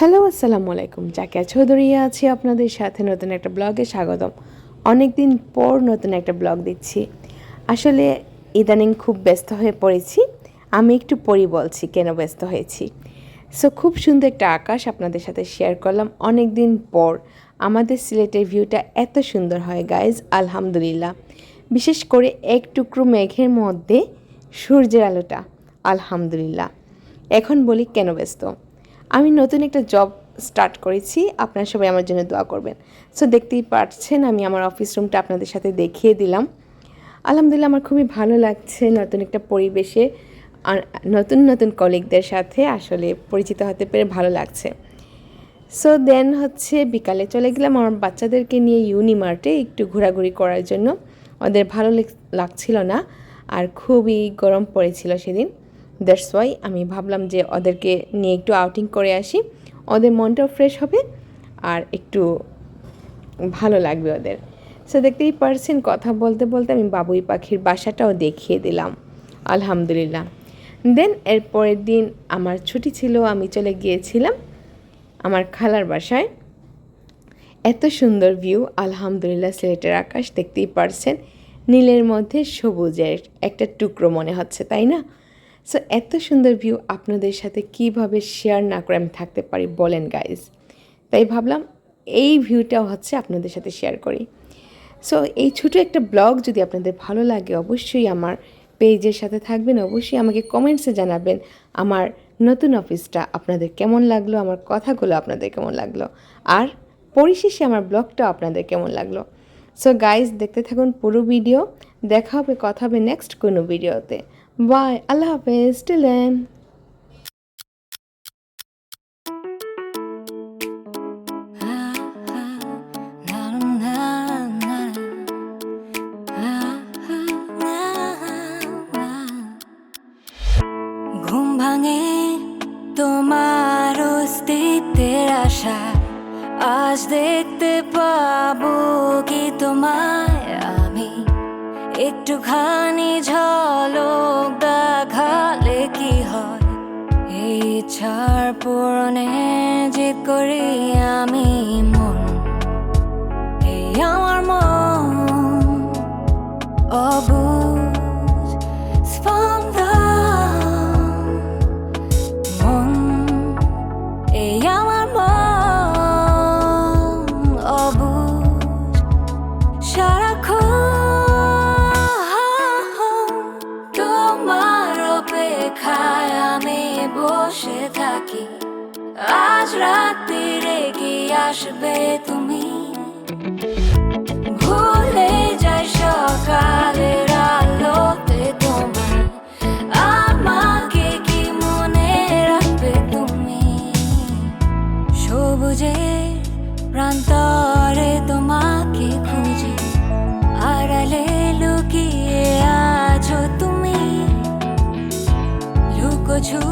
Hello, আসসালামু আলাইকুম। জাকিয়া চৌধুরী আছি আপনাদের সাথে নতুন একটা ব্লগে স্বাগতম। অনেক দিন পর নতুন একটা ব্লগ দিচ্ছি আসলে ইদানিং খুব ব্যস্ত হয়ে পড়েছি। আমি একটু পরি বলছি কেন ব্যস্ত হয়েছি। সো খুব সুন্দর একটা আকাশ আপনাদের সাথে শেয়ার করলাম অনেক দিন পর। আমাদের সিলেটের ভিউটা এত সুন্দর হয় গাইজ আলহামদুলিল্লাহ। বিশেষ করে এক টুকরো মেঘের মধ্যে সূর্যের আলোটা, আলহামদুলিল্লাহ। এখন বলি কেন ব্যস্ত? আমি নতুন একটা জব স্টার্ট করেছি, আপনারা সবাই আমার জন্য দোয়া করবেন। সো দেখতেই পাচ্ছেন আমি আমার অফিস রুমটা আপনাদের সাথে দেখিয়ে দিলাম। আলহামদুলিল্লাহ, আমার খুবই ভালো লাগছে নতুন একটা পরিবেশে, আর নতুন নতুন কলিগদের সাথে আসলে পরিচিত হতে পেরে ভালো লাগছে। সো দেন হচ্ছে বিকালে চলে গেলাম আমার বাচ্চাদেরকে নিয়ে ইউনিমার্টে একটু ঘোরাঘুরি করার জন্য। ওদের ভালো লেগ- লাগছিল না, আর খুবই গরম পড়েছিল সেদিন। দ্যাটস ওয়াই আমি ভাবলাম যে ওদেরকে নিয়ে একটু আউটিং করে আসি। ওদের মনটাও ফ্রেশ হবে আর একটু ভালো লাগবে ওদের। সো দেখতেই পারছেন কথা বলতে বলতে আমি বাবুই পাখির বাসাটাও দেখিয়ে দিলাম। আলহামদুলিল্লাহ। দেন এর পরের দিন আমার ছুটি ছিল, আমি চলে গিয়েছিলাম আমার খালার বাসায়। এত সুন্দর ভিউ আলহামদুলিল্লাহ সিলেটের আকাশ দেখতেই পারছেন। নীলের মধ্যে সবুজের একটা টুকরো মনে হচ্ছে, তাই না? সো এত সুন্দর ভিউ আপনাদের সাথে কীভাবে শেয়ার না করে আমি থাকতে পারি বলেন গাইজ তাই ভাবলাম এই ভিউটাও হচ্ছে আপনাদের সাথে শেয়ার করি। সো এই ছোটো একটা ব্লগ যদি আপনাদের ভালো লাগে অবশ্যই আমার পেজের সাথে থাকবেন, অবশ্যই আমাকে কমেন্টসে জানাবেন আমার নতুন অফিসটা আপনাদের কেমন লাগল, আমার কথাগুলো আপনাদের কেমন লাগল, আর পরিশেষে আমার ব্লগটা আপনাদের কেমন লাগল। সো গাইজ দেখতে থাকুন পুরো ভিডিও দেখা হবে, কথা হবে নেক্সট কোনো ভিডিওতে বাই আল্লাহ হাফেজ টিলেন ঘুম ভাঙে আশা। আজ দেখতে পাবো কি তোমায় আমি। একটুখানি ঝলক দেখালে কি হয়? এই ছাড় পূরণে যে করি আমি। বসে থাকি। আজ রাত্রিরে রেগে আসবে তুমি। ভুলে যাই সকালের আলোতে তোমার আমাকে কি মনে রাখবে তুমি? সবুজে প্রান্তরে তোমাকে খুঁজি। আড়ালে লুকিয়ে আছো তুমি। লুকোছো